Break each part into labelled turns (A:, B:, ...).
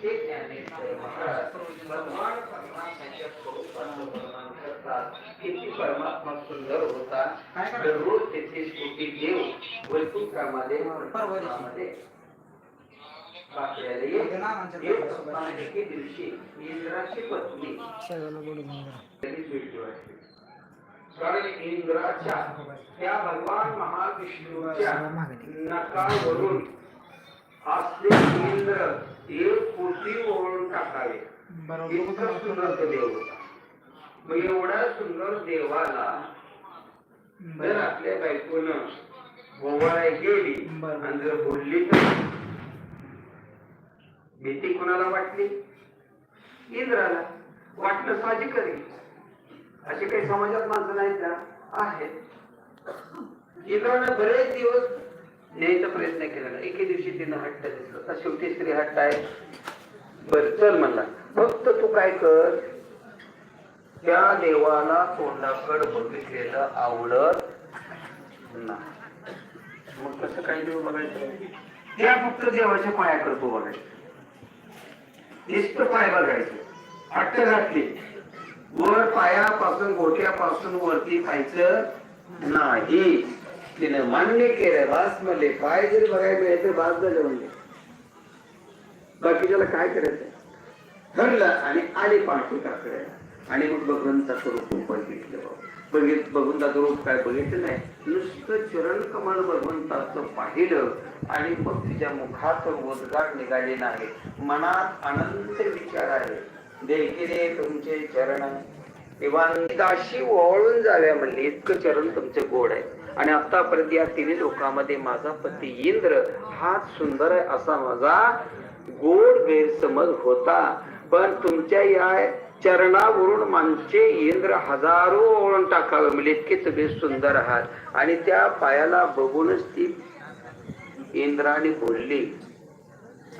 A: हे ज्ञानेश्वर भगवान परमात्म्याच्या स्वरूपाचं वर्णन करतात किती परमात्मा सुंदर होता दररोज तेहतीस कोटी देव वैकुंठामध्ये परमात्मामध्ये बापऱ्याला ये. एक दिवशी इंद्राची पत्नी. कारण इंद्राच्या त्या भगवान महाविष्णूच्या नकावरून असले इंद्र एक कोटी ओळून टाकावे. इतकं सुंदर तो देव होता. मग एवढ्या सुंदर देवाला जर आपल्या बायकोनं गोवाळा गेली आणि जर बोलली तर? भीती कोणाला वाटली? इंद्राला. वाटणं साहजिक आहे असे काही समाजात माणसं नाहीत का आहेत. इंद्रानं बरेच दिवस न्यायचा प्रयत्न केला एके दिवशी तिनं हट्ट दिसलं तर शेवटी स्त्री हट्ट आहे. बर चल म्हणला. फक्त तू काय कर त्या देवाला तोंडाकड बघितलेलं आवडत नाही. मग कसं काय देव बघायचं त्या फक्त देवाच्या पाया करतो बघायचं. नुसतं पाय बघायचं. हट्ट घातली. वर पायापासून गोट्यापासून वरती खायचं नाही. तिने मान्य केलं बास म्हणले पाय जरी बघायला मिळेल तर बास झालं म्हणले बाकीच्याला काय करायचं ठरलं आणि आले पाठी काकडे आणि मग भगवंताचं रूप बघितलं बघित भगवंताचं रूप काय बघितलं नाही नुसतं चरण कमल भगवंताचं पाहिलं आणि मग तिच्या मुखात उद्गार निघाले नाही मनात अनंत विचार आहे देखील तुमचे चरण दाशी ओळून जाव्या म्हणले इतकं चरण तुमचे गोड आहे आणि आतापर्यंत या तिन्ही लोकांमध्ये माझा पती इंद्र हाच सुंदर आहे असा माझा गोड गैरसमज होता. पण तुमच्या या चरणावरून माणसे इंद्र हजारो ओळून टाकावे. म्हणजे इतके तुम्ही सुंदर आहात. आणि त्या पायाला बघूनच ती इंद्राने बोलली.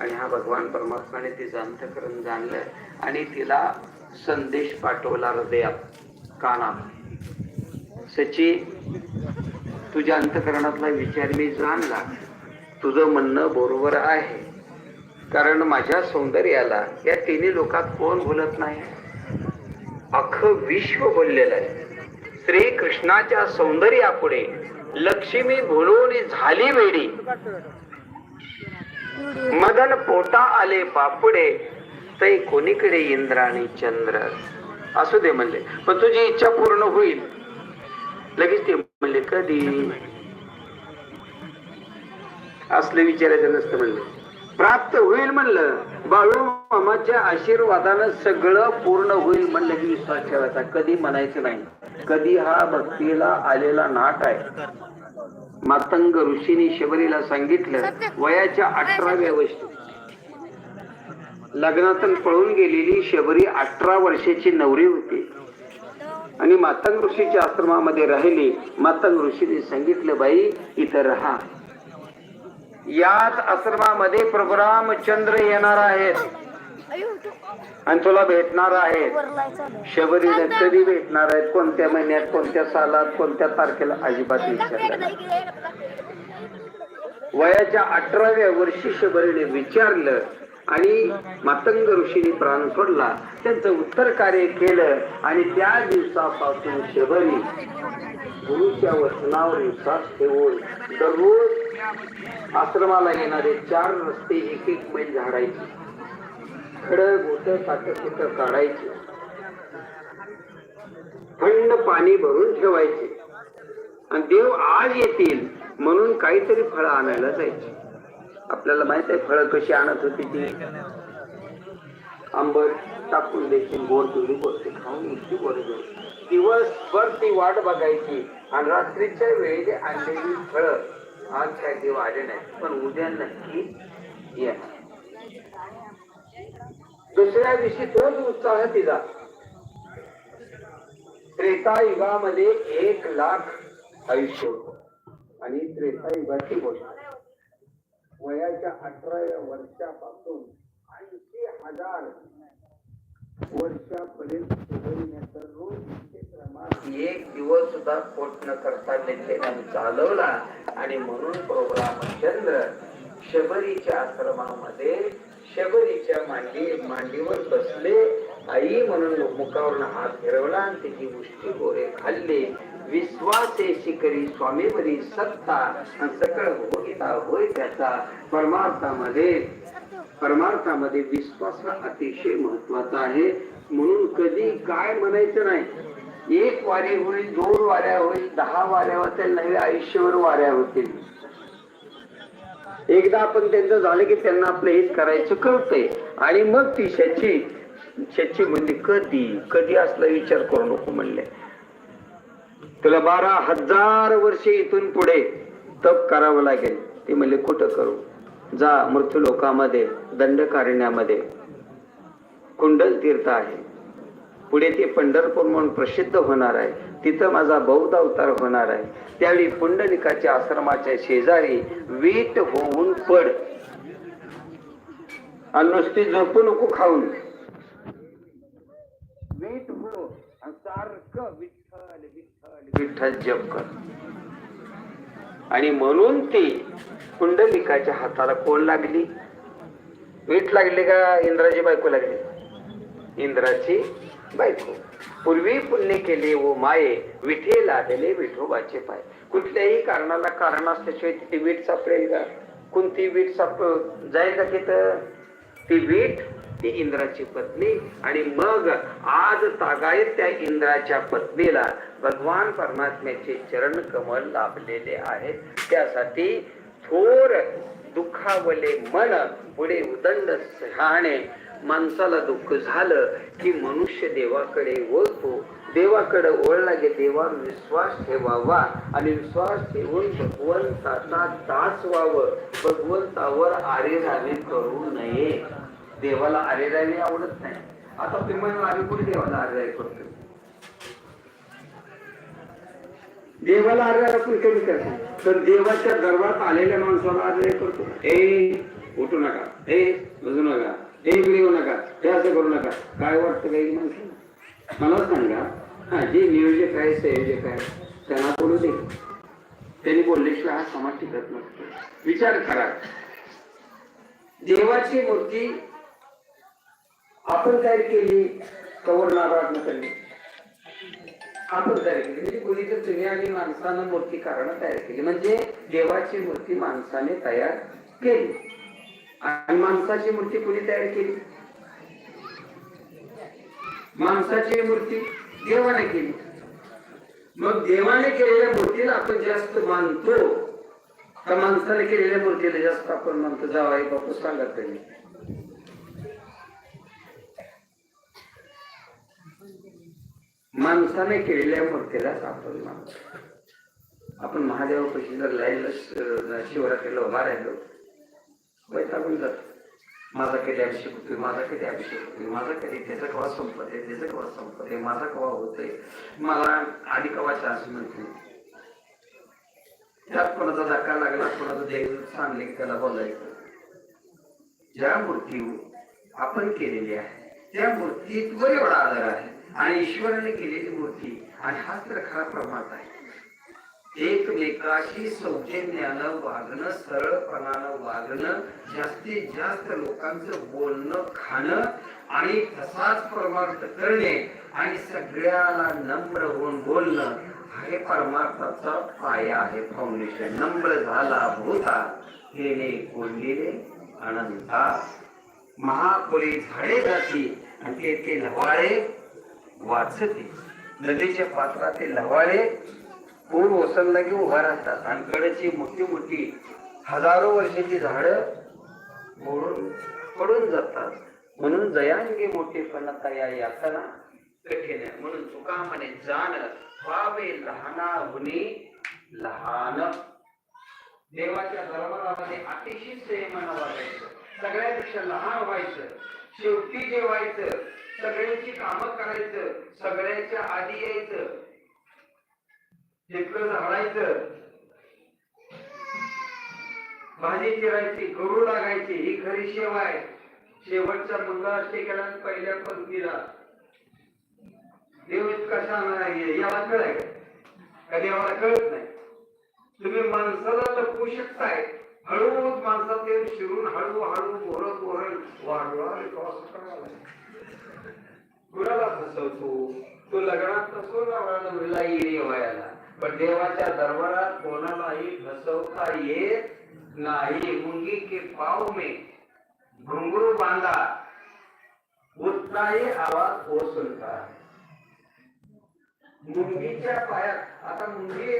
A: आणि हा भगवान परमात्माने तिचं अंतकरण जाणलं. आणि तिला संदेश पाठवला हृदयात कानात. सची तुझ्या अंतकरणातला विचार मी जाणला. तुझं म्हणणं बरोबर आहे. कारण माझ्या सौंदर्याला या तिन्ही लोकात कोण बोलत नाही? अख विश्व बोललेलं आहे. श्री कृष्णाच्या सौंदर्यापुढे लक्ष्मी बोलून झाली वेडी. मदन पोटा आले बापुडे ते कोणीकडे इंद्र आणि चंद्र? असू दे म्हणले. पण तुझी इच्छा पूर्ण होईल. लगेच ते म्हणले कधी? असले विचारायचं नसतं म्हणलं. प्राप्त होईल म्हणलं. बाळू मामाच्या आशीर्वादानं सगळं पूर्ण होईल म्हणलं की विश्वास ठेवायचा. कधी म्हणायचं नाही. कधी हा भक्तीला आलेला नाट आहे. मातंग ऋषीने शबरीला सांगितलं वयाच्या अठराव्या वर्षी. लग्नातून पळून गेलेली शबरी अठरा वर्षाची नवरी होती. आणि मातंग ऋषीच्या आश्रमामध्ये राहिली. मातंग ऋषीने सांगितलं बाई इथं राहा. याच आश्रमामध्ये प्रभू रामचंद्र येणार आहेत. आणि तुला भेटणार आहेत. शबरीने कधी भेटणार आहेत. कोणत्या महिन्यात कोणत्या सालात कोणत्या तारखेला अजिबात विचारलं. वयाच्या अठराव्या वर्षी शबरीने विचारलं आणि मातंग ऋषीने प्राण सोडला. त्यांचं उत्तर कार्य केलं आणि त्या दिवसापासून शबरी गुरुच्या वचनावर विश्वास ठेवून दररोज आश्रमाला येणारे चार रस्ते एक एक मैल झाडायचे. खड गोट साखर काढायचे. थंड पाणी भरून ठेवायचे. आणि देव आज येतील म्हणून काहीतरी फळं आणायला जायचे. आपल्याला माहीत आहे फळं कशी आणत होती ती. आंबट टाकून देखील गोड पिवळी गोष्टी खाऊन इतकी गोड दिवसभर ती वाट बघायची. आणि रात्रीच्या वेळी आणलेली फळं आज काय देव आले नाही पण उद्या नक्की या दुसऱ्या दिवशी तोच उत्साह तिचा त्रेता युगामध्ये एक लाख आयुष्य होत. आणि त्रेता युगाची गोष्ट वयाच्या अठराव्या वर्षापासून ऐंशी हजार वर्षापर्यंत सुधारण्याचं रोज एक दिवस सुद्धा पोट न करता लेखेनं चालवला आणि म्हणून प्रभू रामचंद्र शबरीच्या आश्रमामध्ये शबरीच्या मांडी मांडीवर बसले. आई म्हणून मुखावरून हात फिरवला आणि त्याची मुष्टी गोरे खाल्ले. विश्वासे शिकरी स्वामीवरी सत्ता आणि सकळ भोगिता होय त्याचा परमार्थामध्ये परमार्थामध्ये विश्वास हा अतिशय महत्त्वाचा आहे. म्हणून कधी काय म्हणायचं नाही. एक वारी होईल दोन वाऱ्या होईल दहा वाऱ्या होतील नव्या आयुष्यभर वाऱ्या होतील. एकदा आपण त्यांचं झालं की त्यांना आपलं हेच करायचं कळतंय. आणि मग ती शची शची म्हणजे कधी कधी असला विचार करू नको म्हणले. तुला बारा हजार वर्षे इथून पुढे तप करावं लागेल. ते म्हणले कुठं करू? जा मृत्यू लोकामध्ये दंडकारण्यामध्ये कुंडल तीर्थ आहे. पुढे ते पंढरपूर म्हणून प्रसिद्ध होणार आहे. तिथं माझा बौद्ध अवतार होणार आहे. त्यावेळी पुंडलिकाच्या आश्रमाच्या शेजारी वीट होऊन पड. आणि नुसती झोपू नको खाऊन. वीट हो. सारखं विठ्ठल विठ्ठल विठ्ठल जप कर. आणि म्हणून ती कुंडलिकाच्या हाताला कोण लागली? वीट लागली का इंद्राची बायको लागली? इंद्राची बायको. पूर्वी पुण्य केले व माये विठे लागले विठोबाचे पाय. कुठल्याही कारणाला कारण असल्याशिवाय तिथे वीट सापडेल का? कोणती वीट साप जाईल का तिथं? ती वीट ती इंद्राची पत्नी आणि मग आज तागायत त्या इंद्राच्या पत्नीला भगवान परमात्म्याचे चरण कमल लाभलेले आहेत त्यासाठी थोर दुखावले मन पुढे उदंड सहाणे माणसाला दुःख झालं की मनुष्य देवाकडे वळतो. देवाकडे ओळला की देवा विश्वास ठेवावा आणि विश्वास ठेवून भगवंताचा दास व्हावं. भगवंतावर आरेरावी करू नये. देवाला आरेरावी आवडत नाही. आता तुम्ही म्हणून आम्ही कुठे देवाला आरेरावी करतो देवाला आरेरावी आपण कमी करतो. तर देवाच्या दरबारात आलेल्या माणसाला आरेरावी करतो. ए उठू नका. ए बसू नका. ए येऊ नका. हे असं करू नका. काय वाटतं काही माणसं मला सांगा. हा जे नियोजक आहे संयोजक आहे त्यांना बोलू दे. त्यांनी बोलल्याशिवाय हा समाज टिकत नसतो. विचार करा. देवाची मूर्ती आपण तयार केली कवर नारळ केली आपण तयार केली. म्हणजे कोणी तर तुम्ही आणि माणसानं मूर्ती कारण तयार केली. म्हणजे देवाची मूर्ती माणसाने तयार केली. आणि माणसाची मूर्ती कोणी तयार केली? माणसाची मूर्ती देवाने केली. मग देवाने केलेल्या मूर्तीला आपण जास्त मानतो. का माणसाने केलेल्या मूर्तीला जास्त आपण मानतो. जावाई बापू सांगत त्यांनी माणसाने केलेल्या मूर्तीलाच आपण मानतो आपण महादेवापाशी जर लाईन शिवरात्रीला उभा राहिलो वैतागून जातो. माझा कधी अभिषेक होतोय माझा कधी अभिषेक होतोय माझा कधी त्याचा कवा संपत आहे त्याचा कवा संपत आहे माझा कवा होतोय मला आधी कवा चान्स मिळते त्यात कोणाचा धक्का लागला कोणाचा देव सांगले त्याला बोलायचं? ज्या मूर्ती आपण केलेली आहे त्या मूर्तीवर एवढा आदर आहे. आणि ईश्वराने केलेली मूर्ती आणि हाच तर खरा प्रमाण आहे. एकमेकाशी सौजन्यानं वागणं सरळपणानं वागणं जास्तीत जास्त लोकांचं बोलणं खाणं आणि तसाच परमार्थ करणे आणि सगळ्याला नम्र होऊन बोलणं हे परमार्थाचा पाया आहे. फाउंडेशन नम्र झाला भूता हेने कोंडिले अनंता. महापुरी झाडे जाती आणि ते ते लवाळे वाचते. नदीच्या पात्रातील लवाळे पूर ओसरला की उभा राहतात. आणि कडेची मोठी मोठी हजारो वर्षाची झाड मोडून पडून जातात. म्हणून जयांगे मोठेपणा या यातना कठीण आहे. म्हणून तुका म्हणे जाण व्हावे लहाना हुनी लहान. देवाच्या दरबारामध्ये अतिशय संयमानं वागायचं. सगळ्यापेक्षा लहान व्हायचं. शेवटी जे व्हायचं सगळ्यांची कामं करायचं सगळ्यांच्या आधी यायचं. तिथलं झाडायचं. भाजी चिरायची गरू लागायची ही खरी सेवा आहे. शेवटच्या मंगळाष्टकेला आणि पहिल्या पंक्तीला. देव इतका छान आहे याला कळाय का देवाला कळत नाही. तुम्ही माणसाला लपवू शकताय हळूच माणसात ते शिरून हळू हळू बोरत बोरत वाढवा कुणाला फसवतो तो लग्नात फसवू ना नवरीला येणे वयाला पण देवाच्या दरबारात कोणालाही फसवता येत नाही. मुंगी के पाव मे घुंगरू बांधा उत्साही आवाज हो मुंगीच्या पायात आता मुंगी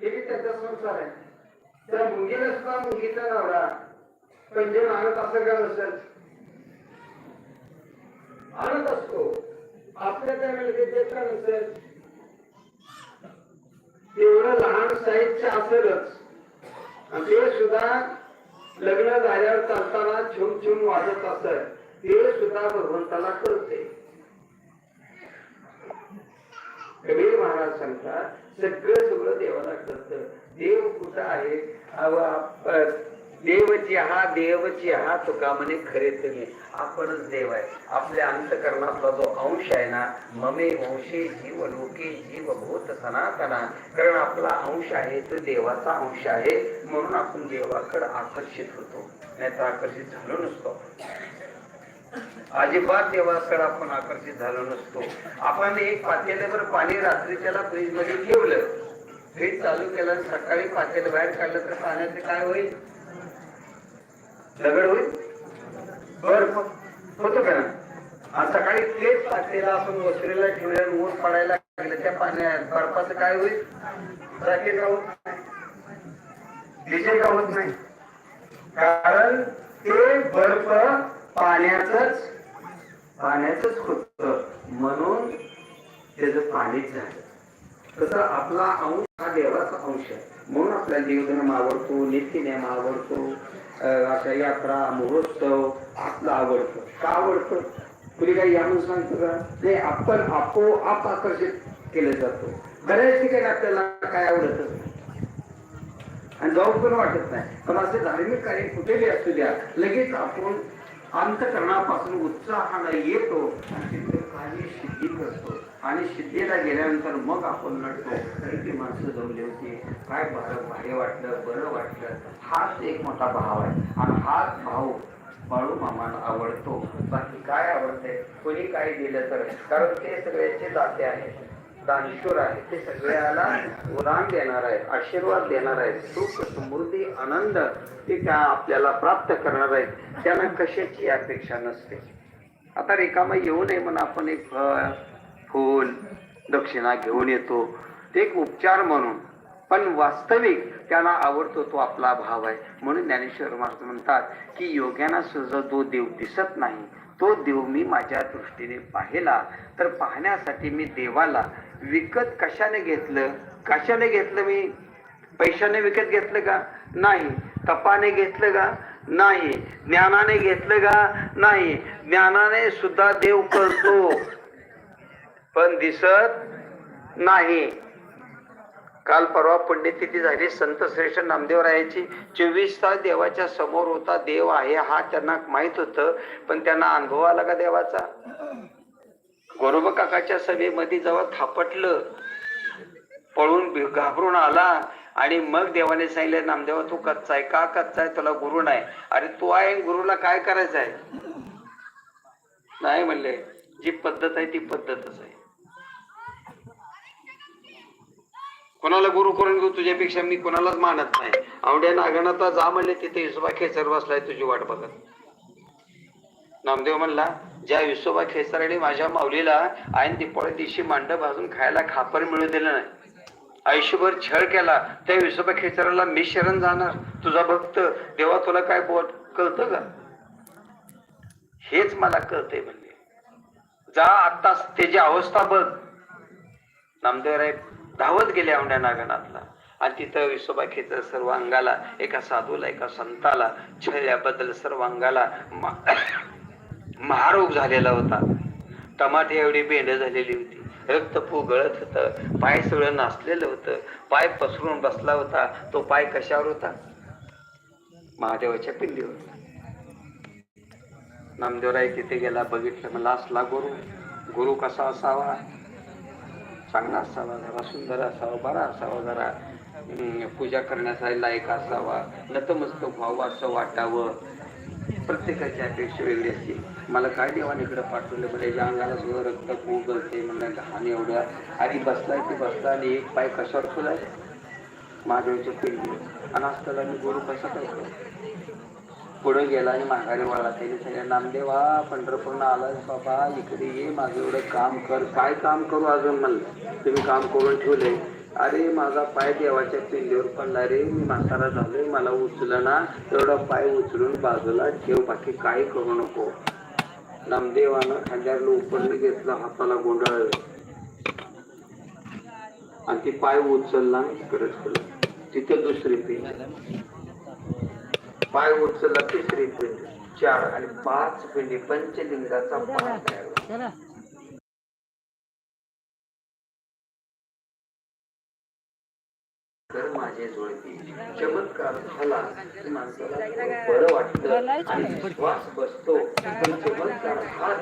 A: हे त्याचा संसार आहे. त्या मुंगीला सुद्धा मुंगीचा नवरा पंजे मागत असं का नसेल? आणत असतो. आपल्या त्या मुलगीचे का नसेल? एवढं लहान साहित्य असेलच. आणि ते सुद्धा लग्न झाल्यावर चालताना छुम छुम वाजत असत. ते सुद्धा भगवंताला कळते. कबीर महाराज सांगतात सगळं सगळं देवाला कळतं. देव कुठं आहे? देवची हा देवची हा तुका म्हणे खरे तुम्ही. आपणच देव आहे. आपल्या अंतकरणातला जो अंश आहे ना ममे वंशे जीव लोके जीव भूत सनातना. कारण आपला अंश आहे तो देवाचा अंश आहे. म्हणून आपण देवाकडे आकर्षित होतो. नाहीतर आकर्षित झालो नसतो. अजिबात देवाकडे आपण आकर्षित झालो नसतो. आपण एक पातेल्यावर पाणी रात्री त्याला फ्रीजमध्ये ठेवलं. फ्रीज चालू केलं सकाळी पातेलं बाहेर काढलं तर पाण्याचे काय होईल? दगड होईल? बर्फ होतो का ना सकाळी तेच पातेला आपण वसरीला ठेवल्या ऊन पडायला लागलं त्या पाण्यात बर्फाचं काय होईल? राखे का होत नाही? का होत नाही? कारण ते बर्फ पाण्याचंच पाण्याचंच होत. म्हणून त्याचं पाणीच झालं तसं आपला अंश हा देवाचा अंश आहे. म्हणून आपल्याला जीवधर्म आवडतो नित्यनेम आवडतो अशा यात्रा महोत्सव आपला आवडतो. का आवडतं? कुणी काही या सांगतो का? नाही आपण आपोआप आकर्षित केलं जातो. बऱ्याच ठिकाणी आपल्याला काय आवडतं? आणि जाऊ पण वाटत नाही. पण असे धार्मिक कार्य कुठेही असू द्या लगेच आपण अंतकरणापासून उत्साहानं येतो आणि तिथे काही सिद्धी करतो. आणि सिद्धीला गेल्यानंतर मग आपण लढतो. तरी ती माणसं जमली होती. काय बरं भारी वाटलं बरं वाटलं. हाच एक मोठा भाव आहे. आणि हाच भाव बाळू मामाला आवडतो. बाकी काय आवडतंय? कोणी काय दिलं तर. कारण ते सगळ्याचे दाते आहेत. दानशूर आहे. ते सगळ्याला उदान देणार आहे आशीर्वाद देणार आहे सुख समृद्धी आनंद ते त्या आपल्याला प्राप्त करणार आहेत. त्यांना कशाची अपेक्षा नसते. आता रिकामा येऊ नये म्हणून आपण एक फळ फूल दक्षिणा घेऊन येतो. ते एक उपचार म्हणून. पण वास्तविक त्यांना आवडतो तो आपला भाव आहे. म्हणून ज्ञानेश्वर महाराज म्हणतात की योग्याना सुद्धा तो देव दिसत नाही. तो देव मी माझ्या दृष्टीने पाहिला तर पाहण्यासाठी मी देवाला विकत कशाने घेतलं? कशाने घेतलं मी? पैशाने विकत घेतलं का? नाही. तपाने घेतलं का? नाही. ज्ञानाने घेतलं का? नाही. ज्ञानाने सुद्धा देव करतो. पण दिसत नाही. काल परवा पुण्यतिथी झाली. संत श्रेष्ठ नामदेवरायाची चोवीस तास देवाच्या समोर होता. देव आहे हा त्यांना माहीत होतं पण त्यांना अनुभव आला का देवाचा? गोरोबा काकाच्या सभेमध्ये जेव्हा थापटलं पळून घाबरून आला आणि मग देवाने सांगितलं नामदेवा तू कच्चा आहे. का कच्चा आहे? तुला गुरु नाही. अरे तू आहे गुरुला काय करायचं आहे? नाही म्हणले. जी पद्धत आहे ती पद्धतच आहे. कोणाला गुरु करून घेऊ तुझ्यापेक्षा मी कोणालाच मानत नाही. आवड्या नागनाथा जा म्हणले तिथे हिशोबा खेचर बसलाय तुझी वाट बघत. नामदेव म्हणला ज्या विसोबा खेचराने माझ्या माऊलीला आईन दीपावली दिवशी मांड भाजून खायला खापर मिळू दिलं नाही. आयुष्यभर छळ केला त्या विसोबा खेचराला मी शरण जाणार. तुझा भक्त देवा तुला काय बोट कळतं का? हेच मला कळतंय म्हणले. जा आत्ताच त्याची अवस्था बघ. नामदेवराय धावत गेले औंढ्या नागनाथला. आणि तिथं विसोबा खेचर सर्व अंगाला एका साधूला एका संताला छळल्याबद्दल सर्व अंगाला मा- महारोग झालेला होता. टमाटे एवढी बेंड झालेली होती. रक्तपू गळत होतं. पाय सगळं नाचलेलं होतं. पाय पसरून बसला होता. तो पाय कशावर होता? महादेवाच्या पिल्लीवर नामदेवराय तिथे गेला बघितलं. मला असला गुरु. गुरु कसा असावा? चांगला असावा जरा सुंदर असावा बरा असावा जरा. पूजा करण्यासाठी लायक असावा नतमस्तक व्हावं असं वाटावं. प्रत्येकाची अपेक्षा वेगळी असते. मला काय देवाने इकडे पाठवलं? म्हणजे ज्या अंगाला सुद्धा रक्त खूप गळते म्हणजे घाण एवढ्या आणि बसलाय ते बसला आणि एक पाय कशावर फुलाय महादेवच्या पिंडी आणि असताना मी गुरु कसा करतो पुढे गेला आणि माघारी वळला. त्याने सगळ्या नामदेवा पंढरपूरनं आलास बाबा इकडे ये माझं एवढं काम कर. काय काम करू अजून म्हणलं? तुम्ही काम करून ठेवले. अरे माझा पाय देवाच्या पिंडीवर पडला रे. मी म्हातारा झालोय मला उचलं ना. तेवढा पाय उचलून बाजूला ठेव बाकी काही करू नको. नामदेवानं खांद्याला उपडलं घेतलं हाताला गोंधळ आणि ती पाय उचलला आणि तिकडे तिथे दुसरी पिंड. पाय उचलला तिसरी पिंडी चार आणि पाच पिंडी पंचलिंगाचा पाय तयार झाला. तर माझे चमत्कार झाला माणसाला बरं वाटतं आणि विश्वास बसतो. पण चमत्कार हा